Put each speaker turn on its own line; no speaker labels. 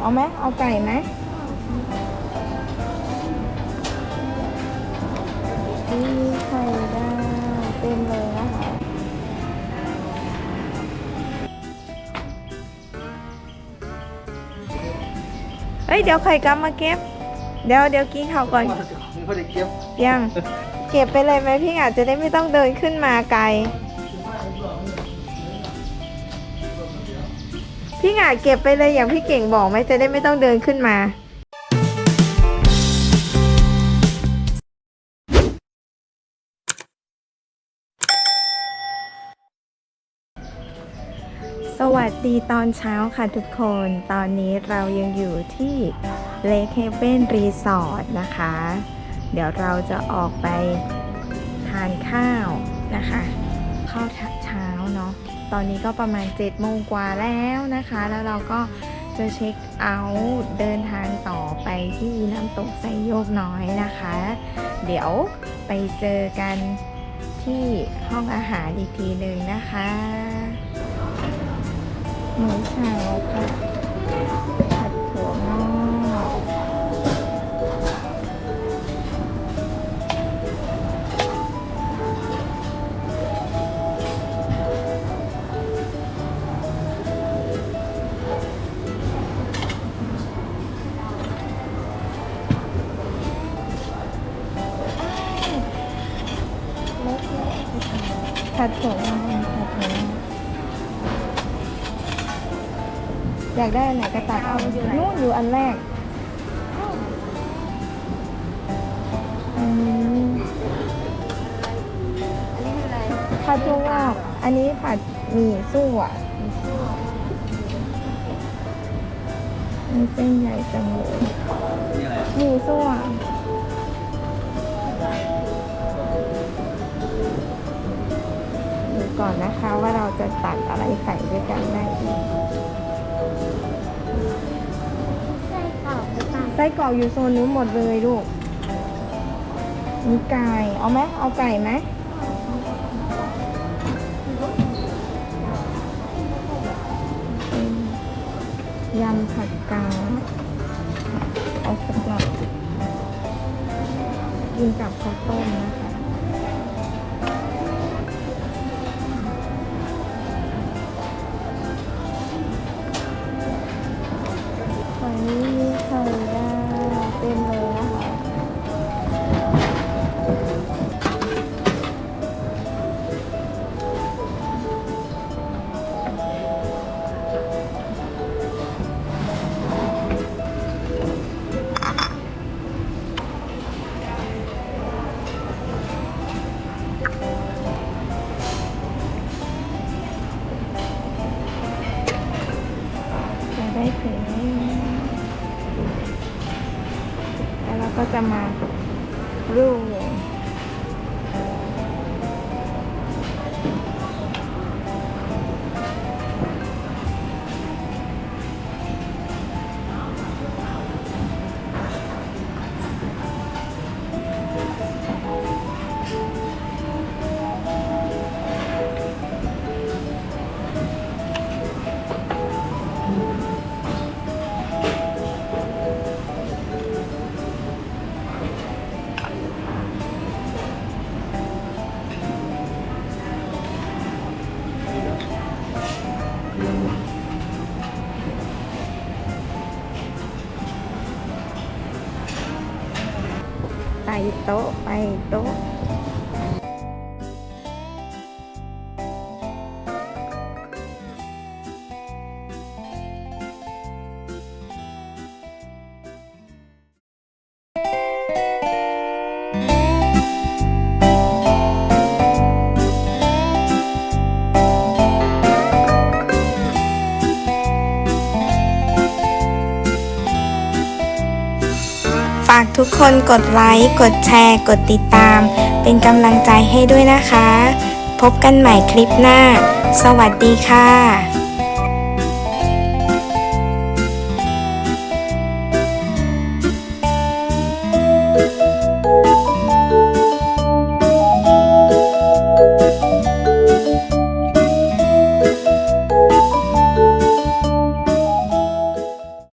เอาไหมเอาไก่ไหมนี่มีไข่ดาวเต็มเลยนะคะเฮ้ยเดี๋ยวไข่กลับมาเก็บ เดี๋ยวเดี๋ยวกินข้าวก่อน
ไม่ได้เก็บ
ยังเก็บไปเลยไหมพี่อาจจะได้ไม่ต้องเดินขึ้นมาไกล พี่อาเก็บไปเลยอย่างพี่เก่งบอกไหมจะได้ไม่ต้องเดินขึ้นมา สวัสดีตอนเช้าค่ะทุกคน ตอนนี้เรายังอยู่ที่เลคเฮเ e นรีสอร์ทนะคะ เดี๋ยวเราจะออกไปทานข้าวนะคะ ข้าวเช้า ตอนนี้ก็ประมาณ7จ็ดโมงกว่าแล้วนะคะ แล้วเราก็จะเช็คเอาท์เดินทางต่อไปที่น้ำตกไซโยกน้อยนะคะ เดี๋ยวไปเจอกันที่ห้องอาหารอีกทีหนึ่งนะคะ หมื้อเช้าค่ะ ผัดถั่วงอกผัดถั่วงอยากได้อันไหนก็ตัดเอาอยู่นู่นอยู่อันแรกอันนี้
อันนี้คืออะไร
ผัดจุงอกอันนี้ผัดหมี่สู้อะมีเส้นใหญ่จังเลยหมี่สู้อะ ก่อนนะคะว่าเราจะตัดอะไรใส่ด้วยกันได้อีก
ไส้กรอกหรือเปล่า
ไส้กรอกอยู่โซนนู้นหมดเลยลูกมีไก่เอาไหมเอาไก่ไหมยำผักกาดเอาสำหรับกินกับข้าวต้มนะคะ ก็จะมารู ไปโต๊ะไปโต๊ะ ฝากทุกคนกดไลค์ กดแชร์ กดติดตาม เป็นกำลังใจให้ด้วยนะคะ พบกันใหม่คลิปหน้า สวัสดีค่ะ